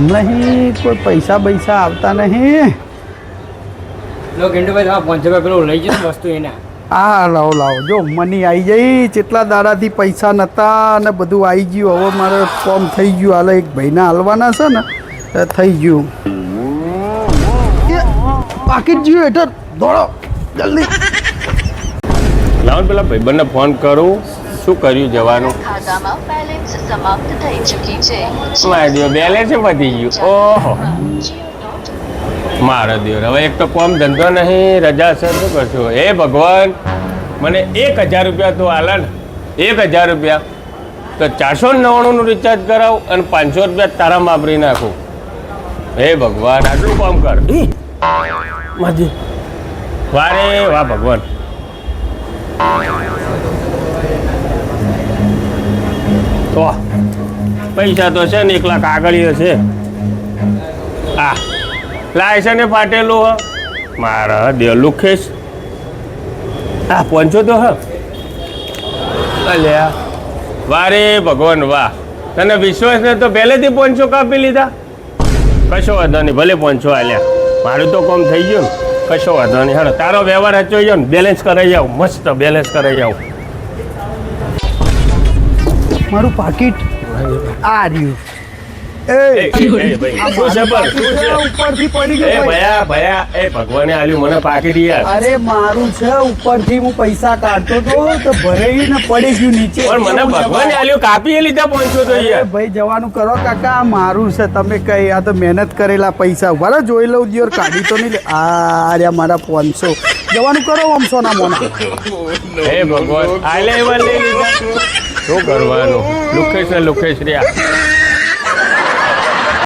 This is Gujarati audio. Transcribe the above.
નહીં કોઈ પૈસા પૈસા આવતા નહીં. લો ગેંડુભાઈ તમે પાંચસો રૂપિયા પેલું લઈ જશે વસ્તુ એને. આ લાવો લાવો. જો મની આવી જઈ જેટલા દાડાથી પૈસા નહોતા અને બધું આવી ગયું. હવે મારે ફોર્મ થઈ ગયું. હાલે એક ભાઈના હાલવાના છે ને થઈ ગયું. પાકીટ જ્યું હેઠળ દોડો જલ્દી. લાવો પેલા ભાઈબંધને ફોન કરું. શું કર્યું જવાનું? ખાતામાં બેલેન્સ સમાપ્ત થઈ ચૂકી છે. મારા દિયો બેલેન્સ પતી ગયું. ઓહો. મારો દિયો હવે એક તો કોમ ધંધો નહીં રજા છે શું કરશું? હે ભગવાન મને એક હજાર રૂપિયા તો આલે ને. એક હજાર રૂપિયા. તો ચારસો નવ્વાણુંનું રિચાર્જ કરાવ અને પાંચસો રૂપિયા તારા વાપરી નાખું. હે ભગવાન આટલું કામ કર. વારે વાહ ભગવાન. તો પૈસા તો છે ને એક લાખ આગળ છે. આ લાયસને ફાટેલું હ. મારા દેલું લુખેશ. આ પહોંચો તો હ. અલ્યા, વારે ભગવાન વાહ. તને વિશ્વાસ ને તો પહેલેથી પહોંચો કાપી લીધા. કશો વાંધો નહીં, ભલે પહોંચો આલ્યા. મારું તો કોમ થઈ ગયું ને. કશો વાંધો નહીં હેડો તારો વ્યવહાર હચો ગયો ને બેલેન્સ કરાઈ જાવ મસ્ત બેલેન્સ કરાઈ જાવ આલ્યું મને પાકીટ યાર. અરે મારું છે ઉપરથી હું પૈસા કાઢતો તો તો ભરાઈ ને પડી ગયું નીચે. પણ મને ભગવાને આલ્યું કાપી લીધા પહોંચો તો ભાઈ જવાનું કરો કાકા આ મારું છે તમે કઈ આ તો મહેનત કરેલા પૈસા. ઊભા જોઈ લઉં દિયોર કાઢી તો નહીં આ રહ્યા મારા પાંચસો. જવાનું કરો અમસો ના મોના. હે ભગવાન આલે એવા લઈ લીધા. શું કરવાનું? લુખેશ ને લુખેશ રહ્યા.